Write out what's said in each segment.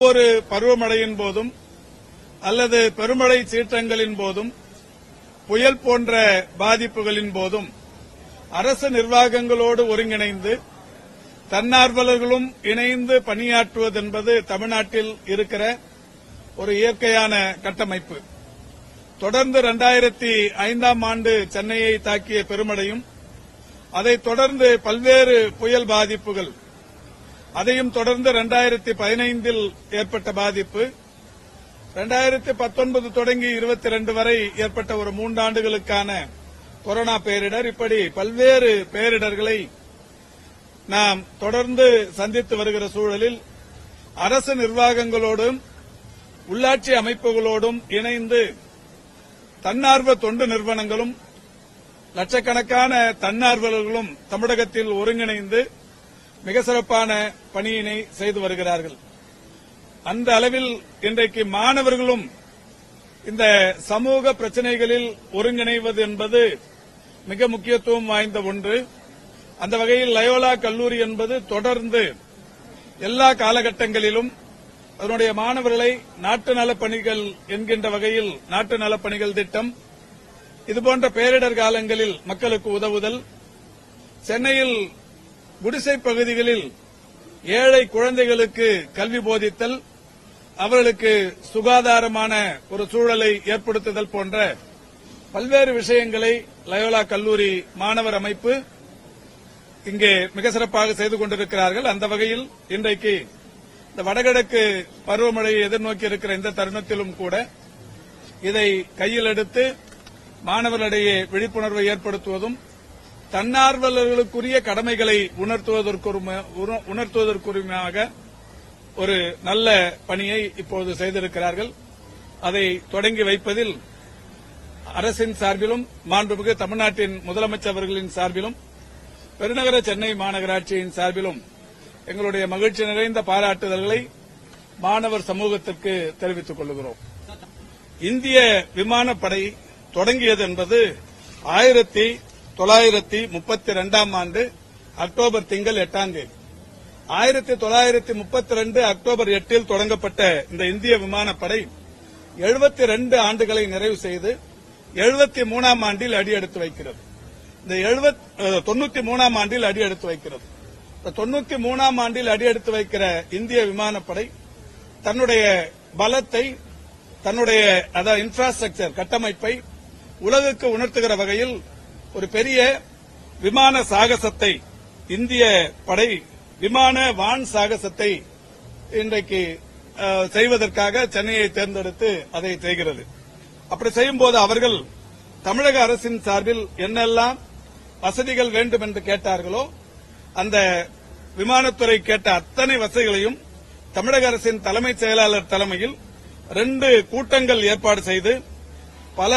ஒவ்வொரு பருவமழையின் போதும் அல்லது பெருமழை சீற்றங்களின் போதும் புயல் போன்ற பாதிப்புகளின் போதும் அரசு நிர்வாகங்களோடு ஒருங்கிணைந்து தன்னார்வலர்களும் இணைந்து பணியாற்றுவதென்பது தமிழ்நாட்டில் இருக்கிற ஒரு இயற்கையான கட்டமைப்பு. தொடர்ந்து இரண்டாயிரத்தி ஐந்தாம் ஆண்டு சென்னையை தாக்கிய பெருமழையும் அதைத் தொடர்ந்து பல்வேறு புயல் பாதிப்புகள் அதையும் தொடர்ந்து இரண்டாயிரத்தி பதினைந்தில் ஏற்பட்ட பாதிப்பு இரண்டாயிரத்தி பத்தொன்பது தொடங்கி இருபத்தி ரெண்டு வரை ஏற்பட்ட ஒரு மூன்றாண்டுகளுக்கான கொரோனா பேரிடர். இப்படி பல்வேறு பேரிடர்களை நாம் தொடர்ந்து சந்தித்து வருகிற சூழலில் அரசு நிர்வாகங்களோடும் உள்ளாட்சி அமைப்புகளோடும் இணைந்து தன்னார்வ தொண்டு நிறுவனங்களும் லட்சக்கணக்கான தன்னார்வலர்களும் தமிழகத்தில் ஒருங்கிணைந்து மிக சிறப்பான பணியினை செய்து வருகிறார்கள். அந்த அளவில் இன்றைக்கு மாணவர்களும் இந்த சமூக பிரச்சனைகளில் ஒருங்கிணைவது என்பது மிக முக்கியத்துவம் வாய்ந்த ஒன்று. அந்த வகையில் லயோலா கல்லூரி என்பது தொடர்ந்து எல்லா காலகட்டங்களிலும் அதனுடைய மாணவர்களை நாட்டு நலப் பணிகள் என்கின்ற வகையில் நாட்டு நலப் பணிகள் திட்டம் இதுபோன்ற பேரிடர் காலங்களில் மக்களுக்கு உதவுதல் சென்னையில் குடிசை பகுதிகளில் ஏழை குழந்தைகளுக்கு கல்வி போதித்தல் அவர்களுக்கு சுகாதாரமான ஒரு சூழலை ஏற்படுத்துதல் போன்ற பல்வேறு விஷயங்களை லயோலா கல்லூரி மாணவர் அமைப்பு இங்கே மிக சிறப்பாக செய்து கொண்டிருக்கிறார்கள். அந்த வகையில் இன்றைக்கு இந்த வடகிழக்கு பருவமழையை எதிர்நோக்கி இருக்கிற இந்த தருணத்திலும் கூட இதை கையில் எடுத்து மாணவர்களிடையே விழிப்புணர்வை ஏற்படுத்துவதும் தன்னார்வலர்களுக்குரிய கடமைகளை உணர்த்துவதற்குரிய- ஒரு நல்ல பணியை இப்போது செய்திருக்கிறார்கள். அதை தொடங்கி வைப்பதில் அரசின் சார்பிலும் மாண்புமிகு தமிழ்நாட்டின் முதலமைச்சர் அவர்களின் சார்பிலும் பெருநகர சென்னை மாநகராட்சியின் சார்பிலும் எங்களுடைய மகிழ்ச்சி நிறைந்த பாராட்டுதல்களை மாணவர் சமூகத்திற்கு தெரிவித்துக் கொள்கிறோம் இந்திய விமானப்படை தொடங்கியது என்பது ஆயிரத்தி தொள்ளாயிரத்தி முப்பத்தி ரெண்டாம் ஆண்டு அக்டோபர் திங்கள் எட்டாம் தேதி. ஆயிரத்தி தொள்ளாயிரத்தி முப்பத்தி ரெண்டு அக்டோபர் எட்டில் தொடங்கப்பட்ட இந்த இந்திய விமானப்படை எழுபத்தி ரெண்டு ஆண்டுகளை நிறைவு செய்து எழுபத்தி மூணாம் ஆண்டில் அடியெடுத்து வைக்கிறது. இந்த எழுபத் தொண்ணூத்தி மூணாம் ஆண்டில் அடியெடுத்து வைக்கிறது. தொண்ணூத்தி மூணாம் ஆண்டில் அடியெடுத்து வைக்கிற இந்திய விமானப்படை தன்னுடைய பலத்தை தன்னுடைய அதாவது இன்ஃப்ராஸ்ட்ரக்சர் கட்டமைப்பை உலகுக்கு உணர்த்துகிற வகையில் ஒரு பெரிய விமான சாகசத்தை இந்திய படை விமான வான் சாகசத்தை இன்றைக்கு செய்வதற்காக சென்னையை தேர்ந்தெடுத்து அதை செய்கிறது. அப்படி செய்யும்போது அவர்கள் தமிழக அரசின் சார்பில் என்னெல்லாம் வசதிகள் வேண்டும் என்று கேட்டார்களோ அந்த விமானத்துறை கேட்ட அத்தனை வசதிகளையும் தமிழக அரசின் தலைமைச் செயலாளர் தலைமையில் ரெண்டு கூட்டங்கள் ஏற்பாடு செய்து பல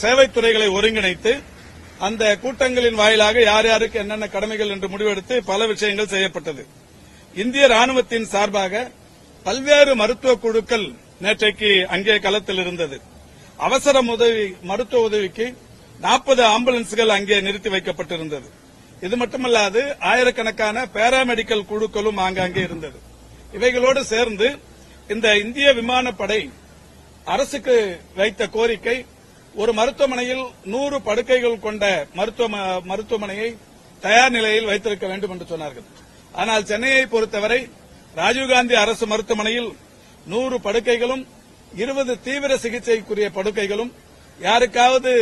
சேவைத்துறைகளை ஒருங்கிணைத்து அந்த கூட்டங்களின் வாயிலாக யார் யாருக்கு என்னென்ன கடமைகள் என்று முடிவெடுத்து பல விஷயங்கள் செய்யப்பட்டது. இந்திய ராணுவத்தின் சார்பாக பல்வேறு மருத்துவ குழுக்கள் நேற்றைக்கு அங்கே களத்தில் இருந்தது. அவசர உதவி மருத்துவ உதவிக்கு நாற்பது ஆம்புலன்ஸ்கள் அங்கே நிறுத்தி வைக்கப்பட்டிருந்தது. இது மட்டுமல்லாது ஆயிரக்கணக்கான பேராமெடிக்கல் குழுக்களும் ஆங்காங்கே இருந்தது. இவைகளோடு சேர்ந்து இந்த இந்திய விமானப்படை அரசுக்கு வைத்த கோரிக்கை ஒரு மருத்துவமனையில் நூறு படுக்கைகள் கொண்ட மருத்துவமனையை தயார் நிலையில் வைத்திருக்க வேண்டும் என்று சொன்னார்கள். ஆனால் சென்னையை பொறுத்தவரை ராஜீவ்காந்தி அரசு மருத்துவமனையில் நூறு படுக்கைகளும் இருபது தீவிர சிகிச்சைக்குரிய படுக்கைகளும் யாருக்காவது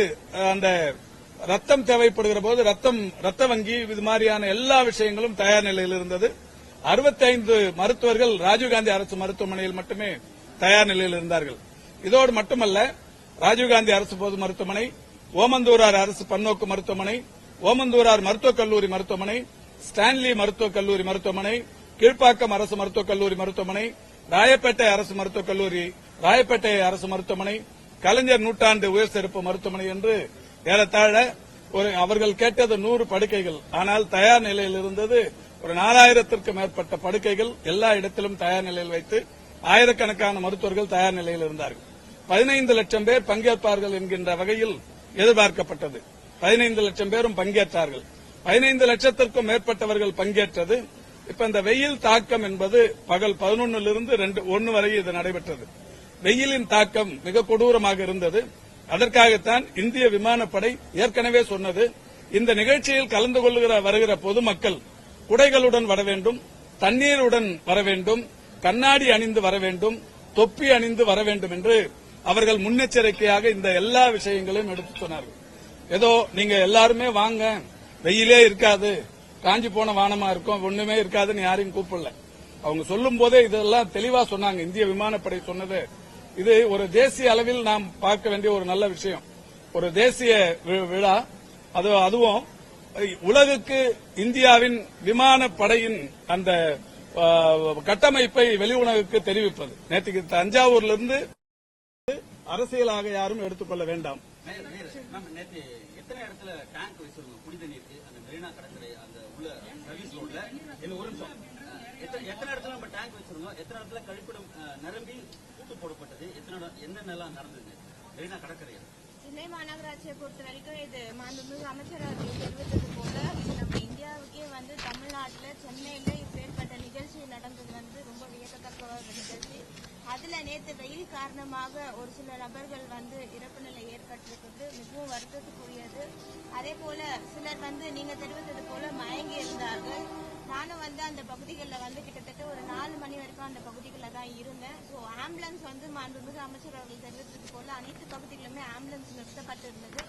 அந்த ரத்தம் தேவைப்படுகிற போது ரத்தம் ரத்த வங்கி இது மாதிரியான எல்லா விஷயங்களும் தயார் நிலையில் இருந்தது. 65 மருத்துவர்கள் ராஜீவ்காந்தி அரசு மருத்துவமனையில் மட்டுமே தயார் நிலையில் இருந்தார்கள். இதோடு மட்டுமல்ல ராஜீவ்காந்தி அரசு பொது மருத்துவமனை ஓமந்தூரார் அரசு பன்னோக்கு மருத்துவமனை ஓமந்தூரார் மருத்துவக் கல்லூரி மருத்துவமனை ஸ்டான்லி மருத்துவக் கல்லூரி மருத்துவமனை கீழ்ப்பாக்கம் அரசு மருத்துவக் கல்லூரி மருத்துவமனை ராயப்பேட்டை அரசு மருத்துவக் கல்லூரி ராயப்பேட்டை அரசு மருத்துவமனை கலைஞர் நூற்றாண்டு உயர் சிறப்பு மருத்துவமனை என்று ஏறத்தாழ ஒரு அவர்கள் கேட்டது நூறு படுக்கைகள். ஆனால் தயார் நிலையில் இருந்தது ஒரு நாலாயிரத்திற்கும் மேற்பட்ட படுக்கைகள். எல்லா இடத்திலும் தயார் நிலையில் வைத்து ஆயிரக்கணக்கான மருத்துவர்கள் தயார் நிலையில் இருந்தார்கள். பதினைந்து லட்சம் பேர் பங்கேற்பார்கள் என்கின்ற வகையில் எதிர்பார்க்கப்பட்டது. பதினைந்து லட்சம் பேரும் பங்கேற்றார்கள். பதினைந்து லட்சத்திற்கும் மேற்பட்டவர்கள் பங்கேற்றது. இப்ப இந்த வெயில் தாக்கம் என்பது பகல் பதினொன்னிலிருந்து ரெண்டு ஒன்னு வரை இது நடைபெற்றது. வெயிலின் தாக்கம் மிக கொடூரமாக இருந்தது. அதற்காகத்தான் இந்திய விமானப்படை ஏற்கனவே சொன்னது. இந்த நிகழ்ச்சியில் கலந்து கொள்ளுகிற வருகிற பொதுமக்கள் குடைகளுடன் வர வேண்டும் தண்ணீருடன் வர வேண்டும் கண்ணாடி அணிந்து வர வேண்டும் தொப்பி அணிந்து வர வேண்டும் என்று அவர்கள் முன்னெச்சரிக்கையாக இந்த எல்லா விஷயங்களையும் எடுத்து சொன்னார்கள். ஏதோ நீங்க எல்லாருமே வாங்க வெயிலே இருக்காது காஞ்சி போன வானமா இருக்கும் ஒண்ணுமே இருக்காதுன்னு யாரையும் கூப்பிடல. அவங்க சொல்லும் போதே இதெல்லாம் தெளிவா சொன்னாங்க. இந்திய விமானப்படை சொன்னது இது ஒரு தேசிய அளவில் நாம் பார்க்க வேண்டிய ஒரு நல்ல விஷயம். ஒரு தேசிய விழா அது அதுவும் உலகுக்கு இந்தியாவின் விமானப்படையின் அந்த கட்டமைப்பை வெளி உலகுக்கு தெரிவிப்பது. நேற்றுக்கு தஞ்சாவூர்ல இருந்து அரசியலாக யாரும் எடுத்துக்கொள்ள வேண்டாம். மேம், மேம், நேத்து எத்தனை இடத்துல டேங்க் வச்சிருந்தோம்? குடி தண்ணீருக்கு அந்த மெரினா கடற்கரை அந்த உள்ள சர்வீஸ் ரோட்ல என்ன ஒரு நிமிஷம் அஹ், எத்தனை எத்தனை இடத்துல நம்ம டேங்க் வச்சிருந்தோம்? எத்தனை இடத்துல கழிப்பிடம் அஹ், நிரம்பி கூட்டு போடப்பட்டது? எத்தனை இடம் என்னென்னலாம் நடந்தது? மெரினா கடற்கரையில் சென்னை மாநகராட்சியை பொறுத்த வரைக்கும் இது மாண்புமிகு அமைச்சர் அவர்கள் தெரிவித்தது போல நம்ம இந்தியாவுக்கே வந்து தமிழ்நாட்டில் சென்னையில் இப்பேற்பட்ட நிகழ்ச்சி நடந்தது வந்து ரொம்ப வியக்கத்தக்க ஒரு நிகழ்ச்சி. அதில் நேற்று வெயில் காரணமாக ஒரு சில நபர்கள் வந்து இறப்பு நிலை ஏற்பட்டிருக்கிறது மிகவும் வருத்தத்துக்குரியது. அதே போல சிலர் வந்து நீங்கள் தெரிவித்தது போல மயங்கி இருந்தார்கள். நானும் வந்து அந்த பகுதிகளில் வந்து கிட்டத்தட்ட ஒரு நாலு மணி வரைக்கும் அந்த பகுதிகளில் தான் இருந்தேன். ஸோ ஆம்புலன்ஸ் வந்து மாண்புமிகு அமைச்சர் அவர்கள் தெரிவித்தது போல அனைத்து பகுதிகளுமே ஆம்புலன்ஸ் நிறுத்தப்பட்டிருந்தது.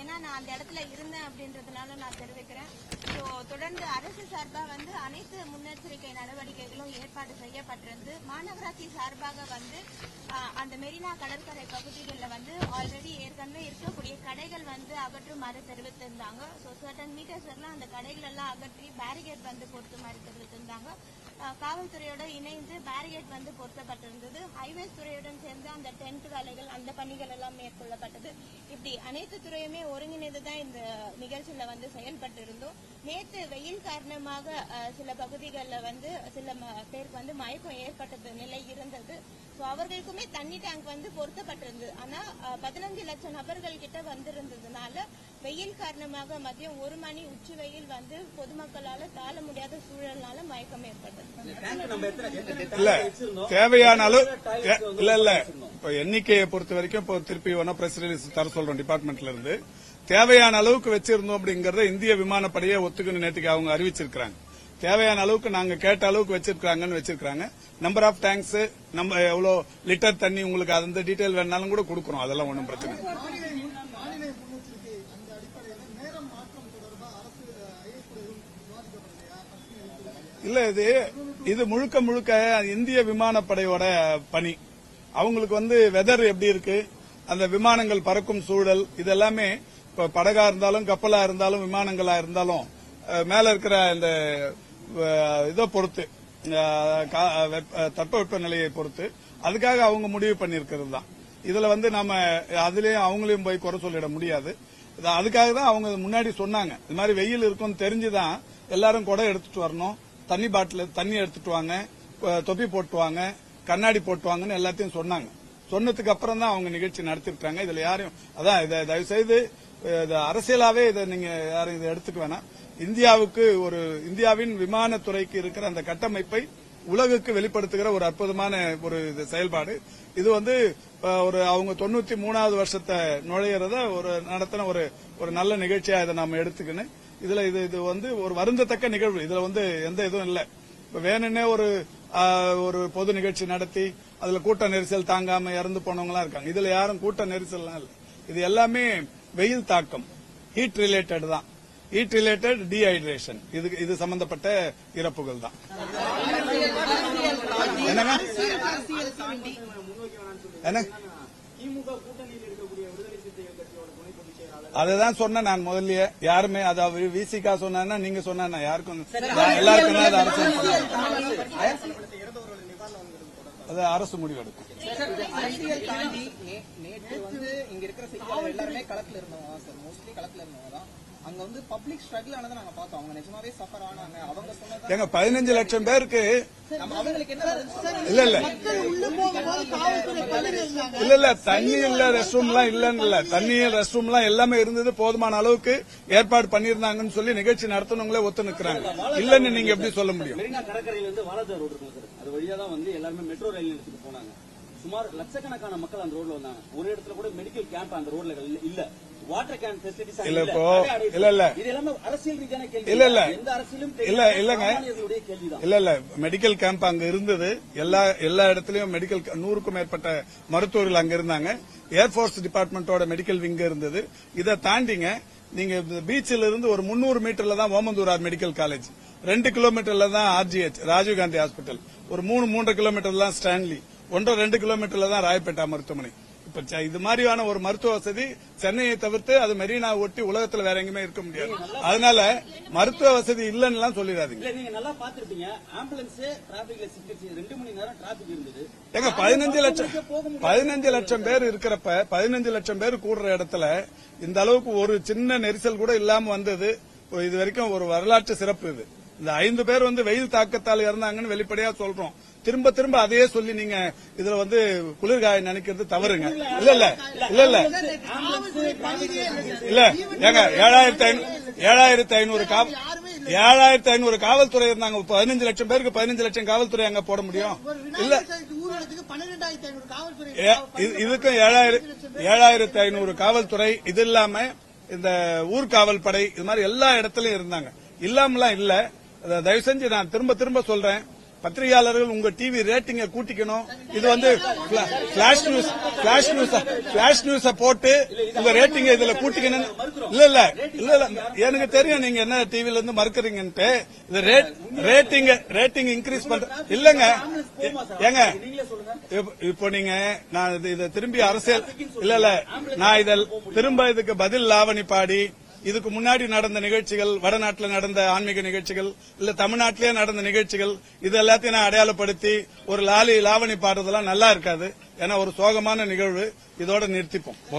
ஏன்னா நான் அந்த இடத்துல இருந்தேன் அப்படின்றதுனால நான் தெரிவிக்கிறேன். ஸோ தொடர்ந்து அரசு சார்பாக வந்து அனைத்து முன்னெச்சரிக்கை நடவடிக்கைகளும் ஏற்பாடு செய்யப்பட்டிருந்து மாநகராட்சி சார்பாக வந்து அந்த மெரினா கடற்கரை பகுதிகளில் வந்து ஆல்ரெடி ஏற்கனவே இருக்கக்கூடிய கடைகள் வந்து அகற்றுமாறு தெரிவித்திருந்தாங்க. ஸோ சர்டன் மீட்டர்ஸ் எல்லாம் அந்த கடைகள் எல்லாம் அகற்றி பேரிகேட் வந்து பொருத்துமாறு தெரிவித்திருந்தாங்க. காவல்துறையோட இணைந்து பேரிகேட் வந்து பொருத்தப்பட்டிருந்தது. ஹைவேஸ் துறையுடன் சேர்ந்து அந்த டென்ட் வேலைகள் அந்த பணிகள் எல்லாம் மேற்கொள்ளப்பட்டது. இப்படி அனைத்து துறையுமே ஒருங்கிணைந்து தான் இந்த நிகழ்ச்சியில வந்து செயல்பட்டு இருந்தோம் நேற்று வெயில் காரணமாக சில பகுதிகளில் வந்து சில ம- பேருக்கு வந்து மயக்கம் ஏற்பட்டது நிலை இருந்தது. ஸோ அவர்களுக்குமே தண்ணி டேங்க் வந்து பொருத்தப்பட்டிருந்தது. ஆனா பதினஞ்சு லட்சம் நபர்கள் கிட்ட வந்திருந்ததுனால வெயில் காரணமாக மதியம் ஒரு மணி உச்சி வெயில் வந்து பொதுமக்களால தாழ முடியாத சூழல்னால மயக்கம் ஏற்பட்டது. தேவையான அளவு இல்ல இல்ல. இப்ப எண்ணிக்கையை பொறுத்த வரைக்கும் இப்போ திருப்பி வேணா பிரஸ் ரிலீஸ் தர சொல்றோம் டிபார்ட்மெண்ட்ல இருந்து. தேவையான அளவுக்கு வச்சிருந்தோம் அப்படிங்கறத இந்திய விமானப்படையை ஒத்துக்கணும் நேற்றுக்கு அவங்க அறிவிச்சிருக்காங்க தேவையான அளவுக்கு நாங்க கேட்ட அளவுக்கு வச்சிருக்காங்கன்னு வச்சிருக்காங்க நம்பர் ஆஃப் டேங்க்ஸ் நம்ம எவ்வளவு லிட்டர் தண்ணி உங்களுக்கு அந்த டீடைல் வேணாலும் கூட கொடுக்குறோம். அதெல்லாம் ஒன்றும் பிரச்சனை இல்லை. வானிலை முன்னெச்சரிக்கை அந்த அடிப்படையில் நேரம் மாற்றம் தொடர்பாக அரசு ஐஎஸ் துறையும் விவாதிக்கப்படலையா இல்ல இது இது முழுக்க முழுக்க இந்திய விமானப்படையோட பணி. அவங்களுக்கு வந்து வெதர் எப்படி இருக்கு அந்த விமானங்கள் பறக்கும் சூழல் இதெல்லாமே இப்ப படகா இருந்தாலும் கப்பலா இருந்தாலும் விமானங்களா இருந்தாலும் மேல இருக்கிற இந்த இதை பொறுத்து கா- தட்பவெப்ப நிலையை பொறுத்து அதுக்காக அவங்க முடிவு பண்ணியிருக்கிறது தான். இதுல வந்து நம்ம அதுலயும் அவங்களையும் போய் குறை சொல்லிட முடியாது. இது அதுக்காக தான் அவங்க முன்னாடி சொன்னாங்க. இது மாதிரி வெயில் இருக்கும்னு தெரிஞ்சுதான் எல்லாரும் குடை எடுத்துட்டு வரணும். தண்ணி பாட்டில் தண்ணி எடுத்துட்டு வாங்க தொப்பி போட்டு வாங்க கண்ணாடி போட்டு வாங்கன்னு எல்லாத்தையும் சொன்னாங்க. சொன்னதுக்கு அப்புறம் தான் அவங்க நிகழ்ச்சி நடத்திருக்காங்க. இதுல யாரையும் அதான் இதை தயவு செய்து அரசியலாவே இதை நீங்க யாரும் இதை எடுத்துக்க வேணாம். இந்தியாவுக்கு ஒரு இந்தியாவின் விமானத்துறைக்கு இருக்கிற அந்த கட்டமைப்பை உலகுக்கு வெளிப்படுத்துகிற ஒரு அற்புதமான ஒரு இது செயல்பாடு. இது வந்து ஒரு அவங்க தொண்ணூத்தி மூணாவது வருஷத்தை நுழையிறத ஒரு நடத்தின ஒரு ஒரு நல்ல நிகழ்ச்சியா இதை நாம எடுத்துக்கணும் இதுல இது இது வந்து ஒரு வருந்தத்தக்க நிகழ்வு இதுல வந்து எந்த இதுவும் இல்ல இப்ப வேணும்னே ஒரு ஒரு பொது நிகழ்ச்சி நடத்தி அதுல கூட்ட நெரிசல் தாங்காம இறந்து போனவங்க இருக்காங்க இதுல யாரும் கூட்ட நெரிசல்லாம் இல்ல இது எல்லாமே வெயில் தாக்கம் ஹீட் ரிலேட்டட் தான் ஹீட் ரிலேட்டட் டீஹைட்ரேஷன் இது இது சம்பந்தப்பட்ட இறப்புகள் தான் என்னங்க என்ன அதுதான் சொன்னேன் நான் முதல்லயே. யாருமே அதாவது விசிகா சொன்னா நீங்க சொன்னா யாருக்கும் எல்லாருக்கும் அது அரசு அது அரசு தாண்டி நே- நேற்று வந்து இங்க இருக்கிற எல்லாருமே களத்துல இருந்தவங்க தான் சார். மோஸ்ட்லி களத்துல இருந்தவங்க தான். அங்க வந்து பப்ளிக் ஸ்ட்ரகிள் ஆனதை நாங்க பார்த்தோம். அவங்க நிஜமாவே சஃபர் ஆனாங்க. அவங்க சொன்னது எங்க பதினஞ்சு லட்சம் பேருக்கு அவங்களுக்கு என்ன இல்ல இல்ல. தண்ணி இல்ல ரெஸ்ட் ரூம் எல்லாம் இல்லன்னு இல்ல தண்ணி ரெஸ்ட் ரூம் எல்லாம் எல்லாமே இருந்தது போதுமான அளவுக்கு ஏற்பாடு பண்ணிருந்தாங்கன்னு சொல்லி நிகழ்ச்சி நடத்தினவங்களே ஒத்து நிக்கிறாங்க. இல்லன்னு நீங்க எப்படி சொல்ல முடியும்? மெரினா கடற்கரையில இருந்து வாலாஜா ரோடு இருக்கும் சார். அது வழியா தான் வந்து எல்லாருமே மெட்ரோ ரயில் நிலையத்துக்கு போனாங்க. சுமார் லட்சக்கணக்கான மக்கள் அந்த ரோட்ல வந்தாங்க. ஒரு இடத்துல கூட மெடிக்கல் கேம்ப் அந்த ரோட்ல இல்ல. இல்ல இப்போ இல்ல. இல்ல இல்ல, இல்ல. இல்ல, இல்லங்க. இல்ல இல்ல. மெடிக்கல் கேம்ப் அங்க இருந்தது. எல்லா எல்லா இடத்துலயும் மெடிக்கல் நூறுக்கும் மேற்பட்ட மருத்துவர்கள் அங்க இருந்தாங்க. ஏர்போர்ஸ் டிபார்ட்மெண்டோட மெடிக்கல் விங் இருந்தது. இதை தாண்டிங்க நீங்க பீச்சில் இருந்து ஒரு முன்னூறு மீட்டர்ல தான் ஓமந்தூரார் மெடிக்கல் காலேஜ் ரெண்டு கிலோமீட்டர்ல தான் ஆர்ஜிஹெச் ராஜீவ்காந்தி ஹாஸ்பிட்டல் ஒரு மூணு மூன்றரை கிலோமீட்டர் தான் ஸ்டான்லி. ஒன்றரை ரெண்டு கிலோமீட்டர்ல தான் ராயப்பேட்டா மருத்துவமனை. இப்ப ச- இது மாதிரியான ஒரு மருத்துவ வசதி சென்னையை தவிர்த்து அது மெரினா ஒட்டி உலகத்துல வேற எங்கேயுமே இருக்க முடியாது. அதனால மருத்துவ வசதி இல்லைன்னு சொல்லிடாதீங்க. நல்லா பாத்திருப்பீங்க ஆம்புலன்ஸ் டிராபிக்ல சிக்கிச்சு ரெண்டு மணி நேரம் டிராபிக் இருந்தது. ஏங்க பதினஞ்சு லட்சம் பதினஞ்சு லட்சம் பேர் இருக்கிறப்ப பதினஞ்சு லட்சம் பேர் கூடுற இடத்துல இந்த அளவுக்கு ஒரு சின்ன நெரிசல் கூட இல்லாம வந்தது. இது வரைக்கும் ஒரு வரலாற்று சிறப்பு இது. இந்த ஐந்து பேர் வந்து வெயில் தாக்கத்தால் இறந்தாங்கன்னு வெளிப்படையா சொல்றோம். திரும்ப திரும்ப அதையே சொல்லி நீங்க இதுல வந்து குளிர்காய நினைக்கிறது தவறுங்க. இல்ல இல்ல இல்ல இல்ல. இல்ல ஏங்க ஏழாயிரத்தி ஐநூறு ஏழாயிரத்தி ஐநூறு காவல் ஏழாயிரத்தி ஐநூறு காவல்துறை இருந்தாங்க. பதினஞ்சு லட்சம் பேருக்கு பதினஞ்சு லட்சம் காவல்துறை அங்க போட முடியும். இல்ல. இதுக்கும் ஏழாயிரம் ஏழாயிரத்தி ஐநூறு காவல்துறை இது இல்லாம இந்த ஊர்காவல் படை இது மாதிரி எல்லா இடத்துலயும் இருந்தாங்க. இல்லாமலாம் இல்ல. தயவு செஞ்சு நான் திரும்ப திரும்ப சொல்றேன். பத்திரிகையாளர்கள் உங்க டிவி ரேட்டிங்க கூட்டிக்கணும். இது வந்து flash news flash news flash news போட்டு உங்க ரேட்டிங்க இதுல கூட்டிக்கணும் இல்ல இல்ல இல்ல இல்ல. எனக்கு தெரியும் நீங்க என்ன டிவில இருந்து மறுக்கிறீங்கன்ட்டு. இது ரேட் ரேட்டிங் ரேட்டிங் இன்க்ரீஸ் பண்ற இல்லங்க. ஏங்க இப்ப- இப்போ நீங்க நான் இது- இதை திரும்பி அரசியல் இல்ல இல்ல. நான் இதில் திரும்ப இதுக்கு பதில் லாவணி பாடி இதுக்கு முன்னாடி நடந்த நிகழ்ச்சிகள் வடநாட்டில் நடந்த ஆன்மீக நிகழ்ச்சிகள் இல்ல தமிழ்நாட்டிலேயே நடந்த நிகழ்ச்சிகள் இது எல்லாத்தையும் நான் அடையாளப்படுத்தி ஒரு லாலி லாவணி பாடுறதெல்லாம் நல்லா இருக்காது. ஏன்னா ஒரு சோகமான நிகழ்வு. இதோட நிறுத்திப்போம்.